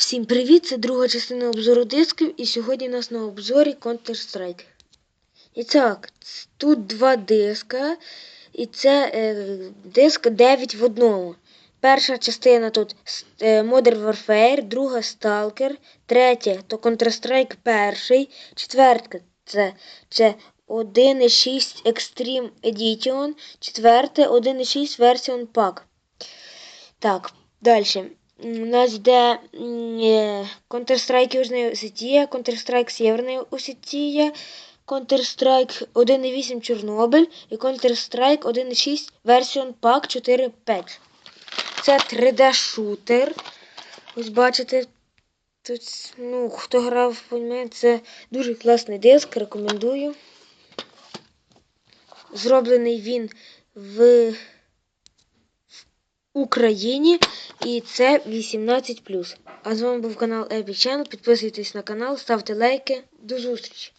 Всім привіт! Це друга частина обзору дисків, і сьогодні у нас на обзорі Counter-Strike. І так, тут два диска, і це е, диск 9 в одному. Перша частина тут е, Modern Warfare, друга Stalker, третя то Counter-Strike перший, четверта це, це 1.6 Extreme Edition, четверте 1.6 Version Pack. Так, далі. У нас йде Counter-Strike Южна Осетія, Counter-Strike Сєвєрна Осетія, Counter-Strike 1.8 Чорнобиль і Counter-Strike 1.6 Version Pack 4.5. Це 3D-шутер. Ось бачите, тут, ну, хто грав, пойме, це дуже класний диск, рекомендую. Зроблений він в Україні і це 18. А з вами був канал Epic Channel. Підписуйтесь на канал, ставте лайки. До зустрічі!